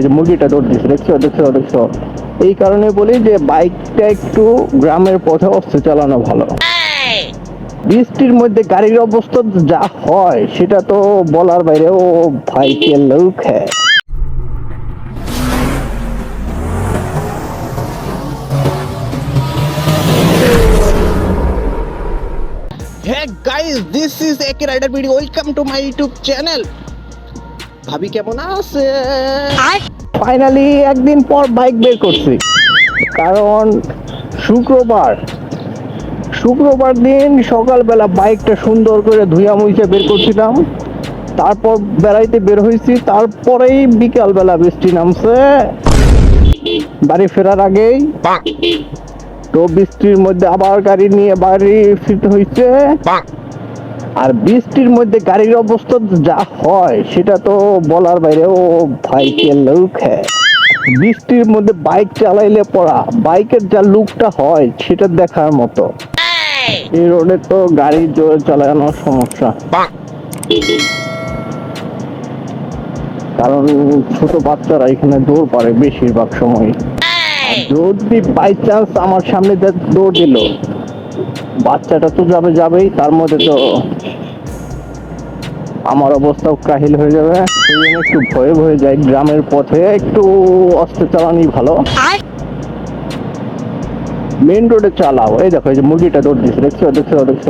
এই যে মুরগিটা দৌড় দিচ্ছে দেখছ দেখছ দেখছ? এই কারণে বলি যে বাইকটা একটু গ্রামের পথে অস্ত্র চালানো ভালো। বৃষ্টির মধ্যে গাড়ির অবস্থা যা হয় সেটা তো বলার বাইরে ও ভাইকে লোক হ্যাঁ হ্যাঁ guys this is A K rider video welcome to my YouTube channel ভাবি কেমন আছে? ফাইনালি একদিন পর বাইক বের করছি। কারণ শুক্রবার শুক্রবার দিন সকালবেলা বাইকটা সুন্দর করে ধুইয়া মুইছে বের করছিলাম। তারপর বেড়াইতে বের হয়েছি তারপরেই বিকালবেলা বৃষ্টি নামছে। বাড়ি ফেরার আগেই তো বৃষ্টির মধ্যে আবার গাড়ি নিয়ে বাড়ি ফিরতে হয়েছে আর বৃষ্টির মধ্যে গাড়ির অবস্থা যা হয়, সেটা তো বলার বাইরে, ও ভাইকে লুক বৃষ্টির মধ্যে বাইক চালাইলে পড়া, বাইকের যা লুকটা হয়, সেটা দেখার মতো। এই রোডে তো গাড়ি জোরে চালানোর সমস্যা। কারণ ছোট বাচ্চারা এখানে দৌড় পারে বেশিরভাগ সময়। যদি বাই চান্স আমার সামনে দৌড় দিল বাচ্চাটা তো যাবে, যাবেই, তার মধ্যে তো আমার অবস্থাও কাহিল হয়ে যাবে। সেই জন্য একটু ভয়ে ভয়ে যাই, গ্রামের পথে একটু অস্ত্র চালানি ভালো। মেন রোডে চালাও। এই দেখো, এই যে মুরগিটা দৌড় দিচ্ছে দেখছ দেখছ দেখছ।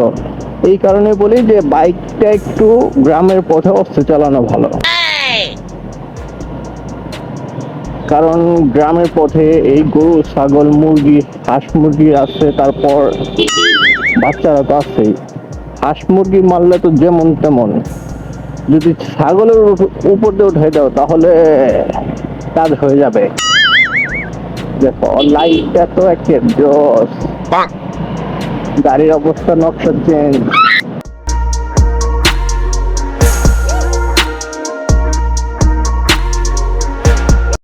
এই কারণে বলি যে বাইকটা একটু গ্রামের পথে অস্ত্র চালানো ভালো। কারণ গ্রামের পথে এই গরু, ছাগল, মুরগি, হাঁস মুরগি আছে, তারপর বাচ্চারা তো আছেই। হাঁস মুরগি মারলে তো যেমন তেমন। যদি ছাগলের উপ- উপর দিয়ে উঠে দাও তাহলে কাজ হয়ে যাবে। দেখো লাইটটা তো একে জোস গাড়ির অবস্থা নকশা চেঞ্জ